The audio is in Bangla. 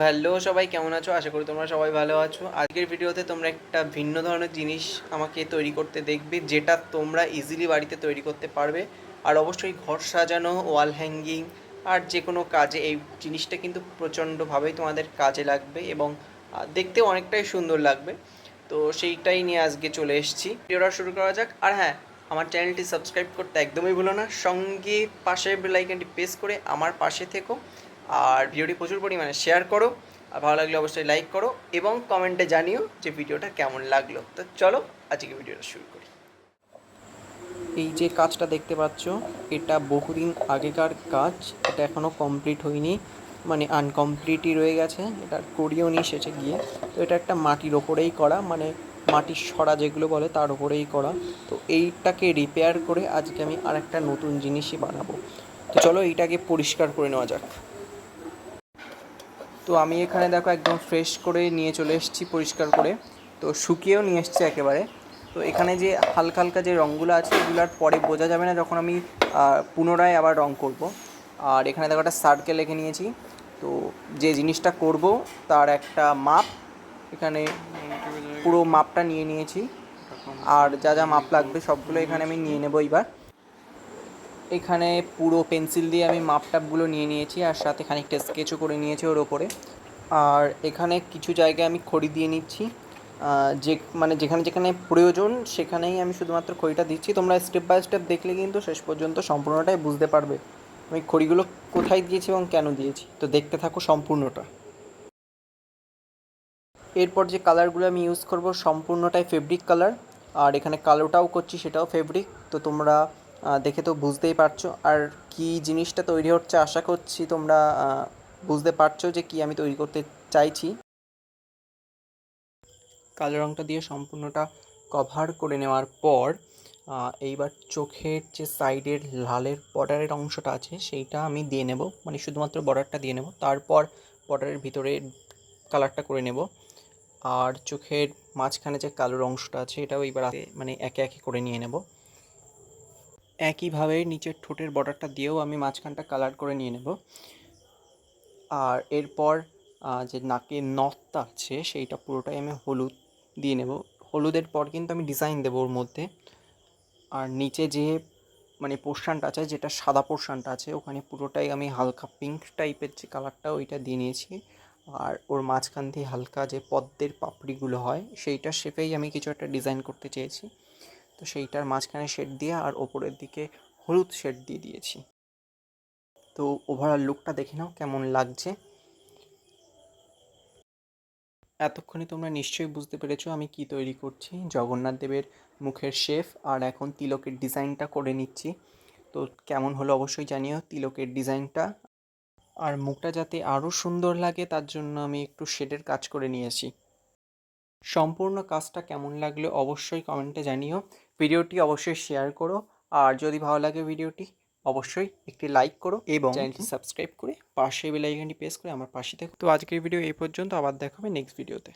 হ্যালো সবাই কেমন আছো? আশা করি তোমরা সবাই ভালো আছো। আজকের ভিডিওতে তোমরা একটা ভিন্ন ধরনের জিনিস আমাকে তৈরি করতে দেখবে যেটা তোমরা ইজিলি বাড়িতে তৈরি করতে পারবে। আর অবশ্যই ঘর সাজানো ওয়াল হ্যাঙ্গিং আর যে কোনো কাজে এই জিনিসটা কিন্তু প্রচণ্ডভাবেই তোমাদের কাজে লাগবে এবং আহ, দেখতেও অনেকটাই সুন্দর লাগবে। তো সেইটাই নিয়ে আজকে চলে এসেছি। ভিডিওটা শুরু করা যাক। আর হ্যাঁ আমার চ্যানেলটি সাবস্ক্রাইব করতে একদমই ভুলো না। সঙ্গে পাশের বেলাইকানটি প্রেস করে আমার পাশে থেকো। আর ভিডিওটি প্রচুর পরিমাণে শেয়ার করো। আর ভালো লাগলে অবশ্যই লাইক করো এবং কমেন্টে জানিও যে ভিডিওটা কেমন লাগল। তো চলো আজকে ভিডিওটা শুরু করি। এই যে কাজটা দেখতে পাচ্ছ, এটা বহুদিন আগেকার কাজ। এটা এখনও কমপ্লিট হয়নি মানে আনকমপ্লিটই রয়ে গেছে। এটা করিও নি শেষে গিয়ে। তো এটা একটা মাটির ওপরেই করা মানে মাটির সরা যেগুলো বলে তার ওপরেই করা। তো এইটাকে রিপেয়ার করে আজকে আমি আর একটা নতুন জিনিসই বানাবো। তো চলো এইটাকে পরিষ্কার করে নেওয়া যাক। তো আমি এখানে দেখো একদম ফ্রেশ করে নিয়ে চলে এসেছি পরিষ্কার করে। তো শুকিয়েও নিয়ে এসেছি একেবারে। তো এখানে যে হালকা হালকা যে রঙগুলো আছে, এগুলো আর পরে বোঝা যাবে না যখন আমি পুনরায় আবার রং করব। আর এখানে দেখো একটা সার্কেল লিখে নিয়েছি। তো যে জিনিসটা করব, তার একটা মাপ। এখানে পুরো মাপটা নিয়ে নিয়েছি। আর যা যা মাপ লাগবে সবগুলো এখানে আমি নিয়ে নেব এবার এখানে পুরো পেন্সিল দিয়ে আমি মাপ টাপগুলো নিয়ে নিয়েছি আর সাথে খানিকটা স্কেচও করে নিয়েছি ওর ওপরে। আর এখানে কিছু জায়গায় আমি খড়ি দিয়ে নিচ্ছি। যে মানে যেখানে যেখানে প্রয়োজন সেখানেই আমি শুধুমাত্র খড়িটা দিচ্ছি। তোমরা স্টেপ বাই স্টেপ দেখলে কিন্তু শেষ পর্যন্ত সম্পূর্ণটাই বুঝতে পারবে। আমি খড়িগুলো কোথায় দিয়েছি এবং কেন দিয়েছি। তো দেখতে থাকো সম্পূর্ণটা। এরপর যে কালারগুলো আমি ইউজ করব, সম্পূর্ণটাই ফেব্রিক কালার আর এখানে কালোটাও করছি, সেটাও ফেব্রিক তো তোমরা দেখে তো বুঝতেই পারছ। আর কি জিনিসটা তৈরি হচ্ছে আশা করছি তোমরা বুঝতে পারছ যে কি আমি তৈরি করতে চাইছি। কালো রঙটা দিয়ে সম্পূর্ণটা কভার করে নেওয়ার পর এইবার চোখের যে সাইডের লালের বর্ডারের অংশটা আছে, সেইটা আমি দিয়ে নেব। মানে শুধুমাত্র বর্ডারটা দিয়ে নেব। তারপর বর্ডারের ভিতরে কালারটা করে নেব। আর চোখের মাঝখানে যে কালোর অংশটা আছে, এটাও এইবার মানে একে একে করে নিয়ে নেব। একইভাবে নিচের ঠোঁটের বর্ডারটা দিয়েও আমি মাঝখানটা কালার করে নিয়ে নেব। আর এরপর যে নাকের নথটা আছে, সেইটা পুরোটাই আমি হলুদ দিয়ে নেব। হলুদের পর কিন্তু আমি ডিজাইন দেবো ওর মধ্যে। আর নিচে যে মানে পোর্শনটা আছে, যেটা সাদা পোর্শনটা আছে, ওখানে পুরোটাই আমি হালকা পিঙ্ক টাইপের যে কালারটা ওইটা দিয়ে নিয়েছি। আর ওর মাঝখান দিয়ে হালকা যে পদ্মের পাপড়িগুলো হয়, সেইটার শেপেই আমি কিছু একটা ডিজাইন করতে চেয়েছি। তো সেইটার মাঝখানে শেড দিয়ে আর ওপরের দিকে হলুদ শেড দিয়ে দিয়েছি। তো ওভারঅল লুকটা দেখে নাও কেমন লাগছে। এতক্ষণে তোমরা নিশ্চয়ই বুঝতে পেরেছ আমি কি তৈরি করছি। জগন্নাথ দেবের মুখের শেফ আর এখন তিলকের ডিজাইনটা করে নিচ্ছি। তো কেমন হলো অবশ্যই জানিও তিলকের ডিজাইনটা। আর মুখটা যাতে আরও সুন্দর লাগে তার জন্য আমি একটু শেডের কাজ করে নিয়েছি। সম্পূর্ণ কাজটা কেমন লাগল অবশ্যই কমেন্টে জানিও। ভিডিওটি অবশ্যই শেয়ার করো। আর যদি ভালো লাগে ভিডিওটি অবশ্যই একটি লাইক করো এবং চ্যানেলটি সাবস্ক্রাইব করে পাশে বেলাইকানটি প্রেস করে আমার পাশে থেকো। তো আজকের ভিডিও এই পর্যন্ত আবার দেখাবে নেক্সট ভিডিওতে